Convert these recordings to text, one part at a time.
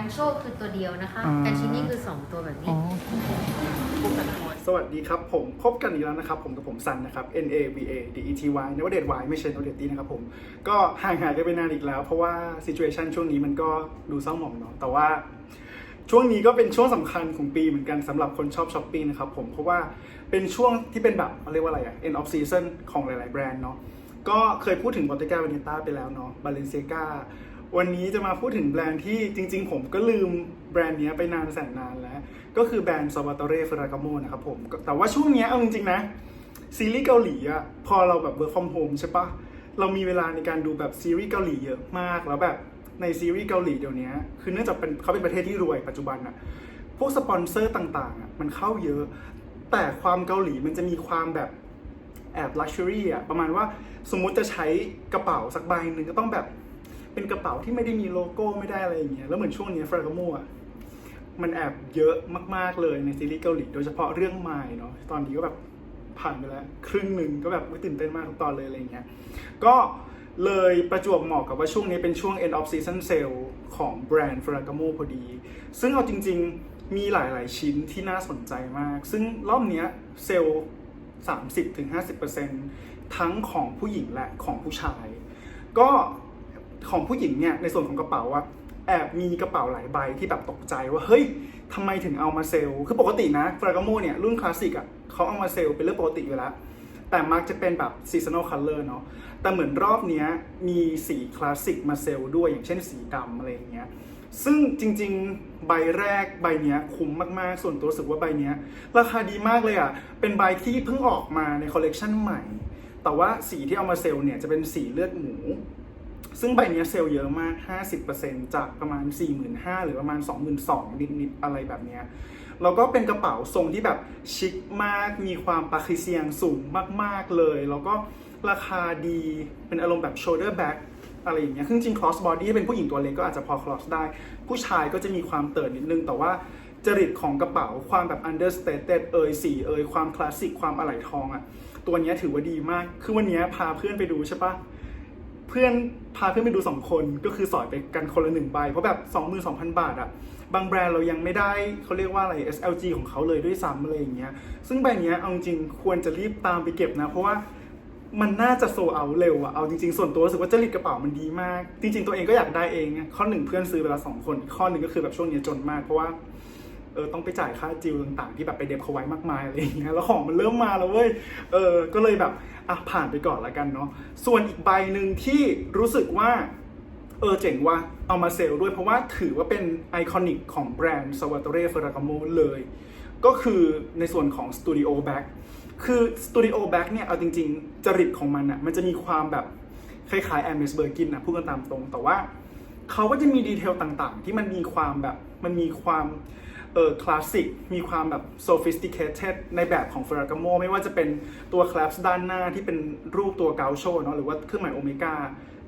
กันโชคคือตัวเดียวนะคะอ่ากันชินี่คือ 2 ตัวแบบนี้อ๋อคู่กันหมดสวัสดีครับ ผมพบกันอีกแล้วนะครับ ผมกับผมซันนะครับ N A V A D E T Y นวเดต Y ไม่ใช่นวเดตตีนะครับผม ก็ห่างหายกันไปนานอีกแล้ว เพราะว่าซีจูเอชันช่วงนี้มันก็ดูเศร้าหมองเนาะแต่ว่าช่วงนี้ก็เป็นช่วงสำคัญของปีเหมือนกันสำหรับคนชอบช้อปปิ้งนะครับผมเพราะว่าเป็นช่วงที่เป็นแบบเขาเรียกว่าอะไรอะ end of season ของหลาย ๆ แบรนด์เนาะก็เคยพูดถึง Bottega Veneta ไปแล้วเนาะ Balenciaga วันนี้จะมาพูดถึงแบรนด์ที่จริง ๆ ผมก็ลืมแบรนด์นี้ไปนานแสนนานแล้ว ก็คือแบรนด์ Salvatore Ferragamo นะครับผม แต่ว่าช่วงนี้เอาจริง ๆ นะ ซีรีส์เกาหลีอะพอเราแบบ work from home ใช่ปะเรามีเวลาในการดูแบบซีรีส์เกาหลีเยอะมากแล้วแบบในซีรีส์เกาหลีเดี๋ยวนี้คือเนื่องจากเป็นเขาเป็นประเทศที่รวยปัจจุบันอะพวกสปอนเซอร์ต่างๆอะมันเข้าเยอะ แต่ความเกาหลีมันจะมีความแบบแอบลักชัวรี่อะประมาณว่าสมมุติจะใช้กระเป๋าสักใบหนึ่งก็ต้องแบบ เป็นกระเป๋าที่ไม่ได้มีโลโก้ไม่ได้อะไรอย่างเงี้ยแล้วเหมือนช่วงนี้ฟรากโมอะมันแอบเยอะมากๆเลยในซีรีส์เกาหลีโดยเฉพาะเรื่องไมล์เนาะตอนนี้ก็แบบผ่านไปแล้ว ครึ่งหนึ่งก็แบบตื่นเต้นมากทุกตอนเลยอะไรเงี้ยก็เลยประจวบเหมาะกับว่าช่วงนี้เป็นช่วง end of season sale ของแบรนด์ Ferragamo พอดี ซึ่งเอาจริงๆมีหลายๆชิ้นที่น่าสนใจมาก ซึ่งรอบเนี้ยเซลล์ 30-50%ทั้งของผู้หญิงและของผู้ชาย ก็ ของผู้หญิงเนี่ยในส่วนของกระเป๋าอะแอบมีกระเป๋าหลายใบที่แบบตกใจว่าเฮ้ยทำไมถึงเอามาเซลล์คือปกตินะฟรากโมเนี่ยรุ่นคลาสสิกอะเขาเอามาเซลล์เป็นเรื่องปกติอยู่แล้วแต่มักจะเป็นแบบ seasonal color เนาะ แต่เหมือนรอบเนี้ยมีสีคลาสสิกมาเซลล์ด้วยอย่างเช่นสีดำอะไรอย่างเงี้ย ซึ่งจริงๆใบแรกใบเนี้ยคุ้มมากๆ ส่วนตัวรู้สึกว่าใบเนี้ยราคาดีมากเลยอะ่ะ เป็นใบที่เพิ่งออกมาในคอลเลกชันใหม่ แต่ว่าสีที่เอามาเซลล์เนี่ยจะเป็นสีเลือดหมู ซึ่งใบนี้เซลล์เยอะมาก 50%จากประมาณ 45,000หรือประมาณ 22,000นิดๆอะไรแบบนี้แล้วก็เป็นกระเป๋าทรงที่แบบชิคมาก มีความปาคิเซียงสูงมากๆเลย แล้วก็ราคาดีเป็นอารมณ์แบบ shoulder bag อะไรอย่างเงี้ยซึ่งจริง cross body เป็นผู้หญิงตัวเล็กก็อาจจะพอ cross ได้ ผู้ชายก็จะมีความเติร์นนิดนึง แต่ว่าจริตของกระเป๋าความแบบ understated เอยสีเอยความคลาสสิกความอะไหล่ทองอะตัวนี้ถือว่าดีมาก คือวันนี้พาเพื่อนไปดูใช่ปะ เพื่อนพาเพื่อนไปดูสองคนก็คือสอยไปกันคนละหนึ่งใบ เพราะแบบ22,000บาทอะบางแบรนด์เรายังไม่ได้เขาเรียกว่าอะไร SLG ของเขาเลยด้วยซ้ำอะไรอย่างเงี้ยซึ่งใบเนี้ยเอาจริงควรจะรีบตามไปเก็บนะ เพราะว่ามันน่าจะโซเอาเร็วอะเอาจริงๆ ส่วนตัวรู้สึกว่าจริตกระเป๋ามันดีมาก จริง ๆ ตัวเองก็อยากได้เอง ข้อหนึ่งเพื่อนซื้อไปละสองคน ข้อหนึ่งก็คือแบบช่วงนี้จนมากเพราะว่า เออต้องไปจ่ายค่าจิวต่างๆ ที่แบบไปเด็บเขาไว้มากมายอะไรอย่างเงี้ยแล้วของมันเริ่มมาแล้วเว้ยเออก็เลยแบบอะผ่านไปก่อนละกันเนาะส่วนอีกใบหนึ่งที่รู้สึกว่าเออเจ๋งว่าเอามาเซลล์ด้วยเพราะว่าถือว่าเป็นไอคอนิกของแบรนด์ Salvatore Ferragamo เลย ก็คือในส่วนของ Studio Bag คือ Studio Bag เนี่ย เอาจริง ๆ จริตของมันอะมันจะมีความแบบคล้ายๆ Hermes Birkin นะพูดกันตามตรง แต่ว่าเขาก็จะมีดีเทลต่างๆ ที่มันมีความแบบมันมีความ เออคลาสสิกมีความแบบ sophisticated ในแบบของ Ferragamo ไม่ว่าจะเป็นตัว clasp ด้านหน้าที่เป็นรูปตัวเกาโชเนาะหรือว่าเครื่องหมายโอเมก้า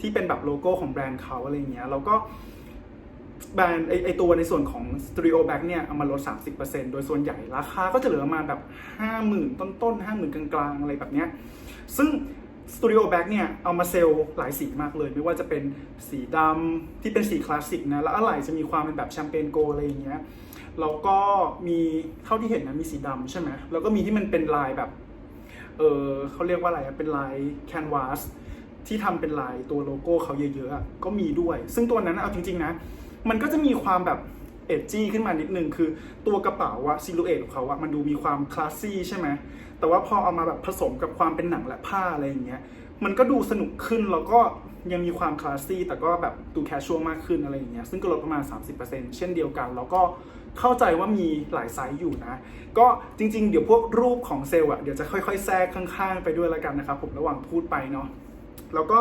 ที่เป็นแบบโลโก้ของแบรนด์เขาอะไรเงี้ยแล้วก็แบรนด์ไอไอตัวในส่วนของ Studio Bag เนี่ยเอามาลด 30%โดยส่วนใหญ่ราคาก็จะเหลือมาแบบ 50,000 ต้นๆ 50,000 กลางๆ อะไรแบบเนี้ยซึ่ง Studio Bag เนี่ยเอามาเซลล์หลายสีมากเลย ไม่ว่าจะเป็นสีดำที่เป็นสีคลาสสิกนะ แล้วอะไหล่จะมีความเป็นแบบแชมเปญโกอะไรอย่างเงี้ย แล้วก็มีเท่าที่เห็นนะมีสีดำใช่ไหมแล้วก็มีที่มันเป็นลายแบบ เออเขาเรียกว่าอะไรอะเป็นลายแคนวาสที่ทำเป็นลายตัวโลโก้เขาเยอะๆก็มีด้วย ซึ่งตัวนั้นเอาจริงๆนะ มันก็จะมีความแบบเอจจี้ขึ้นมานิดนึงคือตัวกระเป๋าอะซิลูเอตของเขาอะมันดูมีความคลาสซี่ใช่ไหมแต่ว่าพอเอามาแบบผสมกับความเป็นหนังและผ้าอะไรอย่างเงี้ย มันก็ดูสนุกขึ้นแล้วก็ยังมีความคลาสซี่แต่ก็แบบดูแคชชวลมากขึ้นอะไรอย่างเงี้ยซึ่งก็ลดประมาณ 30%เช่นเดียวกัน แล้วก็เข้าใจว่ามีหลายไซส์อยู่นะ ก็จริงๆ เดี๋ยวพวกรูปของเซลล์อะเดี๋ยวจะค่อยๆ แทรกข้างๆ ไปด้วยแล้วกันนะครับผมระหว่างพูดไปเนาะแล้วก็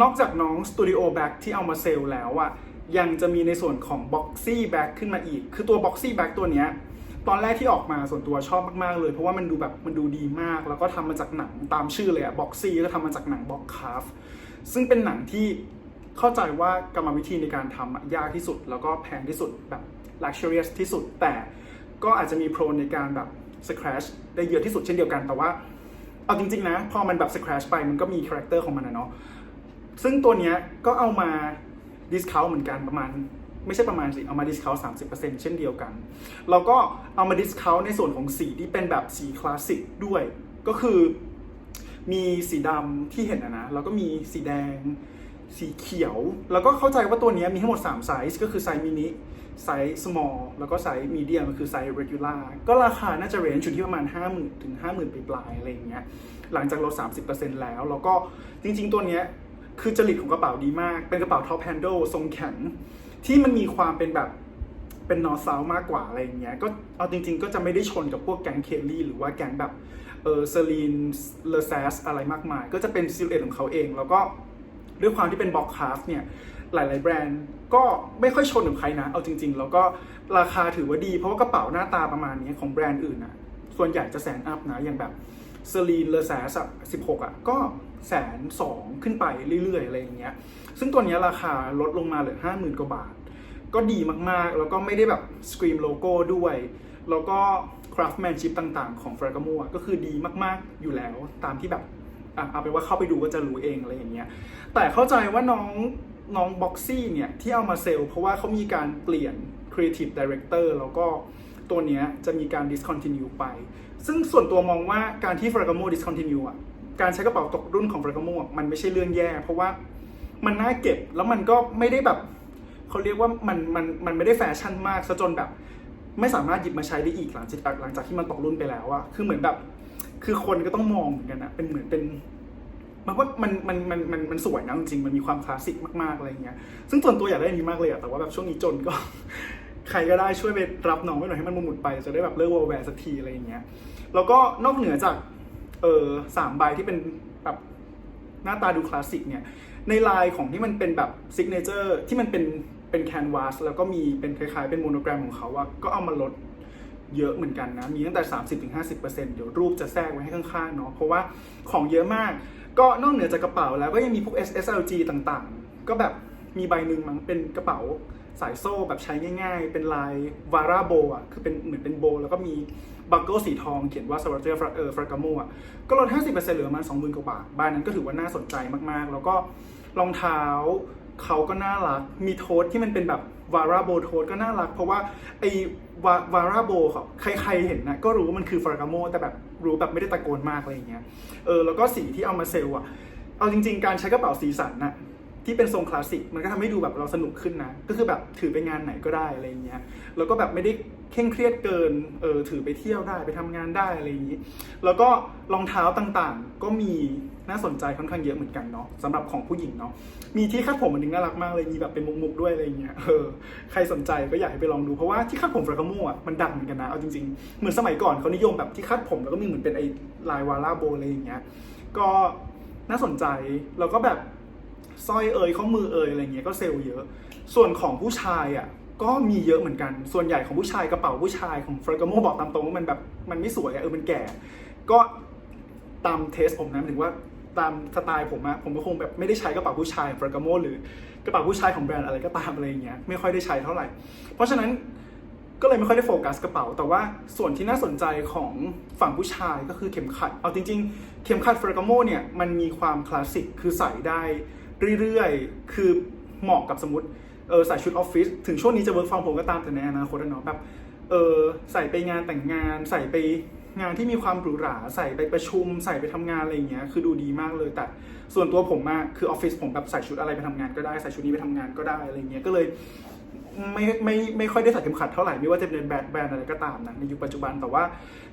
นอกจากน้อง Studio Bag ที่เอามาเซลล์แล้วอะยังจะมีในส่วนของ Boxy Bag ขึ้นมาอีก คือตัว Boxy Bag ตัวเนี้ย ตอนแรกที่ออกมาส่วนตัวชอบมากๆเลย เพราะว่ามันดูแบบมันดูดีมาก แล้วก็ทำมาจากหนังตามชื่อเลยอะบ็อกซี่ก็ทำมาจากหนังบ็อกคาฟซึ่งเป็นหนังที่เข้าใจว่ากรรมวิธีในการทำยากที่สุด แล้วก็แพงที่สุดแบบ luxurious ที่สุด แต่ก็อาจจะมีโปรในการแบบ scratch ได้เยอะที่สุดเช่นเดียวกันแต่ว่าเอาจริงๆนะ พอมันแบบ scratch ไปมันก็มีคาแรคเตอร์ของมันนะเนาะซึ่งตัวเนี้ยก็เอามา discount เหมือนกันประมาณ ไม่ใช่ประมาณสิเอามาดิสคาวสามสิบเปอร์เซ็นต์เช่นเดียวกันแล้วก็เอามาดิสคาวในส่วนของสีที่เป็นแบบสีคลาสสิกด้วย ก็คือมีสีดำที่เห็นนะนะแล้วก็มีสีแดง สีเขียว แล้วก็เข้าใจว่าตัวนี้มีทั้งหมด3ไซส์ก็คือไซส์มินิไซส์ small แล้วก็ไซส์ medium ก็คือไซส์ regular ก็ราคาน่าจะเรนจ์อยู่ที่ประมาณ 50,000 ถึง 50,000ปลายๆอะไรอย่างเงี้ยหลังจากลด30%แล้ว แล้วก็จริงๆ ตัวเนี้ยคือจริตของกระเป๋าดีมาก เป็นกระเป๋า top handle ทรงแข็ง ที่มันมีความเป็นแบบเป็นนอร์เซามากกว่าอะไรอย่างเงี้ยก็เอาจริง ๆ ก็จะไม่ได้ชนกับพวกแก๊งเคลลี่หรือว่าแก๊งแบบเออเซรีนเลอแซสอะไรมากมาย ก็จะเป็นซิลเอตของเขาเอง แล้วก็ด้วยความที่เป็นบ็อกคาสเนี่ยหลาย ๆ แบรนด์ก็ไม่ค่อยชนกับใครนะ เอาจริง ๆ แล้วก็ราคาถือว่าดี เพราะว่ากระเป๋าหน้าตาประมาณนี้ของแบรนด์อื่นนะส่วนใหญ่จะแสนอัพนะอย่างแบบเซรีนเลอแซสสิบหกอะก็ แสนสองขึ้นไปเรื่อยๆอะไรอย่างเงี้ย ซึ่งตัวนี้ราคาลดลงมาเหลือห้าหมื่นกว่าบาท ก็ดีมากๆ แล้วก็ไม่ได้แบบสกรีมโลโก้ด้วย แล้วก็คราฟแมนชิพต่างๆ ของ f r a g a m o ก็คือดีมากๆอยู่แล้วตามที่แบบเอาไปนว่าเข้าไปดูก็จะรู้เองอะไรอย่างเงี้ย แต่เข้าใจว่าน้องน้องบ็อกซี่เนี่ย ที่เอามาเซลล์เพราะว่าเขามีการเปลี่ยน Creative Director แล้วก็ตัวเนี้ยจะมีการ discontinue ไป ซึ่งส่วนตัวมองว่าการที่ f r a g a m o discontinue อะ การใช้กระเป๋าตกรุ่นของ f r a g a m o มันไม่ใช่เรื่องแย่ เพราะว่ามันน่าเก็บแล้วมันก็ไม่ได้แบบเขาเรียกว่ามันมันมันไม่ได้แฟชั่นมากซะจนแบบ ไม่สามารถหยิบมาใช้ได้อีกหลังจากหลังจากที่มันตกรุ่นไปแล้วอะคือเหมือนแบบ คือคนก็ต้องมองเหมือนกันอะเป็นเหมือนเป็นมันว่ามันมันมันมันมันสวยนะจริงมันมีความคลาสสิกมากๆอะไรเงี้ย ซึ่งส่วนตัวอยากได้นี้มากเลยอะแต่ว่าแบบช่วงนี้จนก็ ใครก็ได้ช่วยไปรับน้องไว้หน่อยให้มันหมุดไปจะได้แบบเลิกวอลแวร์สักทีอะไรอย่างเงี้ย แล้วก็นอกเหนือจาก เออสามใบที่เป็นแบบหน้าตาดูคลาสสิกเนี่ย ในลายของที่มันเป็นแบบซิกเนเจอร์ที่มันเป็นเป็นแคนวาสแล้วก็มีเป็นคล้ายๆ เป็นโมโนแกรมของเขาอะก็เอามาลดเยอะเหมือนกันนะ มีตั้งแต่ 30-50%เดี๋ยวรูปจะแทรกไว้ให้ข้างๆเนาะเพราะว่าของเยอะมาก ก็นอกเหนือจากกระเป๋าแล้วก็ยังมีพวก SSLG ต่างๆ ก็แบบมีใบหนึ่งมั้งเป็นกระเป๋า สายโซ่แบบใช้ง่าย ๆ เป็นลายวาร่าโบอะ คือเป็นเหมือนเป็นโบ แล้วก็มีบัคเกิลสีทองเขียนว่า s a v a g e เออฟรากาโมอะ ก็ลด 50%เหลือมา20,000กว่าบาท บ้านนั้นก็ถือว่าน่าสนใจมากๆ แล้วก็รองเท้าเขาก็น่ารัก มีโทสที่มันเป็นแบบวาร่าโบโทสก็น่ารัก เพราะว่าไอวาวาร่าโบครับใครๆเห็นนะก็รู้ว่ามันคือฟรากาโมแต่แบบรู้แบบไม่ได้ตะโกนมากอะไรอย่างเงี้ย เออ แล้วก็สีที่เอามาเซลล์อะ เอาจริง ๆ การใช้กระเป๋าสีสันน่ะ ที่เป็นทรงคลาสสิกมันก็ทำให้ดูแบบเราสนุกขึ้นนะ ก็คือแบบถือไปงานไหนก็ได้อะไรเงี้ยแล้วก็แบบไม่ได้เคร่งเครียดเกินเออถือไปเที่ยวได้ไปทำงานได้อะไรอย่างนี้ แล้วก็รองเท้าต่างๆ ก็มีน่าสนใจค่อนข้างเยอะเหมือนกันเนาะสำหรับของผู้หญิงเนาะมีที่คาดผมอันหนึงน่ารักมากเลยมีแบบเป็นมุกๆด้วยอะไรเงี้ยเออใครสนใจก็อยากให้ไปลองดูเพราะว่าที่คาดผมฟรากาโมอะมันดังเหมือนกันนะเอาจริงๆเหมือนสมัยก่อนเขานิยมแบบที่คาดผมแล้วก็มีเหมือนเป็นไอ้ลายวาร่าโบอะไรอย่างเงี้ยก็น่าสนใจแล้วก็แบบ สร้อยเอ่ยข้อมือเอ่ยอะไรเงี้ยก็เซลล์เยอะ ส่วนของผู้ชายอะก็มีเยอะเหมือนกัน ส่วนใหญ่ของผู้ชายกระเป๋าผู้ชายของเฟรกโมบอกตามตรงว่ามันแบบมันไม่สวยอะเออมันแก่ ก็ตามเทสผมนะถึงว่าตามสไตล์ผมอะผมก็คงแบบไม่ได้ใช้กระเป๋าผู้ชายเฟรกโมหรือกระเป๋าผู้ชายของแบรนด์อะไรก็ตามอะไรเงี้ยไม่ค่อยได้ใช้เท่าไหร่ เพราะฉะนั้นก็เลยไม่ค่อยได้โฟกัสกระเป๋า แต่ว่าส่วนที่น่าสนใจของฝั่งผู้ชายก็คือเข็มขัด เอาจริง ๆ เข็มขัดเฟรกโมเนี่ยมันมีความคลาสสิกคือใส่ได้ เรื่อยๆ คือเหมาะกับสมมติเออใส่ชุดออฟฟิศถึงช่วงนี้จะเวิร์กฟอร์มโฮมก็ตามแต่ในอนาคตอะเนาะแบบเออใส่ไปงานแต่งงาน ใส่ไปงานที่มีความหรูหราใส่ไปประชุม ใส่ไปทำงานอะไรอย่างเงี้ยคือดูดีมากเลยแต่ส่วนตัวผมอะคือออฟฟิศผมแบบใส่ชุดอะไรไปทำงานก็ได้ใส่ชุดนี้ไปทำงานก็ได้อะไรเงี้ยก็เลยไม่ไม่ไม่ค่อยได้ใส่เข็มขัดเท่าไหร่ไม่ว่าจะเป็นแบรนด์แบรนด์อะไรก็ตามนะในยุคปัจจุบันแต่ว่า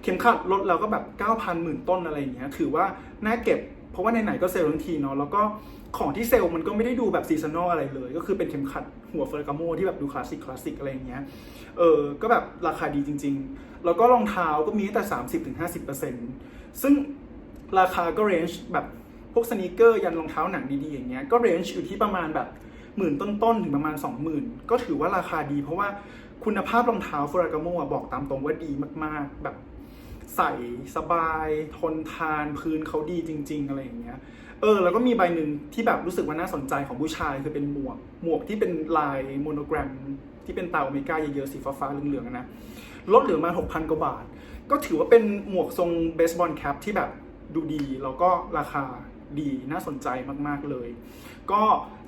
เข็มขัดลดแล้วก็แบบ9,000หมื่นต้นอะไรอย่างเงี้ยถือว่าน่าเก็บ เพราะว่าไหนๆก็เซลล์ทั้งทีเนาะแล้วก็ของที่เซลล์มันก็ไม่ได้ดูแบบซีซันอลอะไรเลย ก็คือเป็นเข็มขัดหัวเฟอร์กาโมที่แบบดูคลาสสิกคลาสสิกอะไรอย่างเงี้ยเออก็แบบราคาดีจริง ๆ แล้วก็รองเท้าก็มีตั้งแต่ 30-50%ซึ่งราคาก็เรนจ์แบบพวกสนีกเกอร์ยันรองเท้าหนังดีๆอย่างเงี้ยก็เรนจ์อยู่ที่ประมาณแบบหมื่นต้นๆถึงประมาณ 20,000 ก็ถือว่าราคาดี เพราะว่าคุณภาพรองเท้าฟรากาโมบอกตามตรงว่าดีมากๆ แบบ ใส่สบายทนทานพื้นเขาดีจริง ๆ อะไรอย่างเงี้ยเออแล้วก็มีใบหนึ่งที่แบบรู้สึกว่าน่าสนใจของผู้ชายคือเป็นหมวก หมวกที่เป็นลายโมโนแกรม ที่เป็นตาโอเมก้าเยอะๆสีฟ้าๆเหลืองๆนะลดเหลือมา 6,000 กว่าบาท ก็ถือว่าเป็นหมวกทรงเบสบอลแคปที่แบบดูดี แล้วก็ราคาดีน่าสนใจมากๆเลย ก็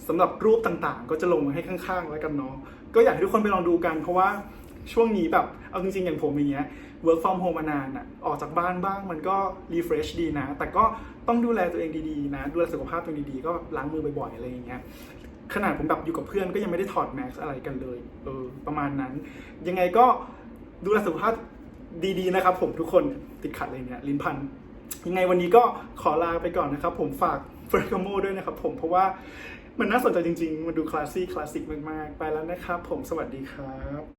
สำหรับรูปต่างๆ ก็จะลงมาให้ข้างๆ แล้วกันเนาะก็อยากให้ทุกคนไปลองดูกันเพราะว่าช่วงนี้แบบเอาจริงๆอย่างผมอย่างเงี้ย work from home มานานอะออกจากบ้านบ้างมันก็ refresh ดีนะ แต่ก็ต้องดูแลตัวเองดีๆนะ ดูแลสุขภาพตัวเองดีๆ ก็ล้างมือบ่อยๆ อะไรอย่างเงี้ยขนาดผมแบบอยู่กับเพื่อนก็ยังไม่ได้ถอดแมสอะไรกันเลยเออประมาณนั้น ยังไงก็ดูแลสุขภาพดีๆนะครับ ผมทุกคนติดขัดอะไรเนี่ยลิ้นพันยังไงวันนี้ก็ขอลาไปก่อนนะครับ ผมฝากเฟรกโมด้วยนะครับผมเพราะว่ามันน่าสนใจจริงๆ มันดูคลาสซี่คลาสสิกมากๆ ไปแล้วนะครับผมสวัสดีครับ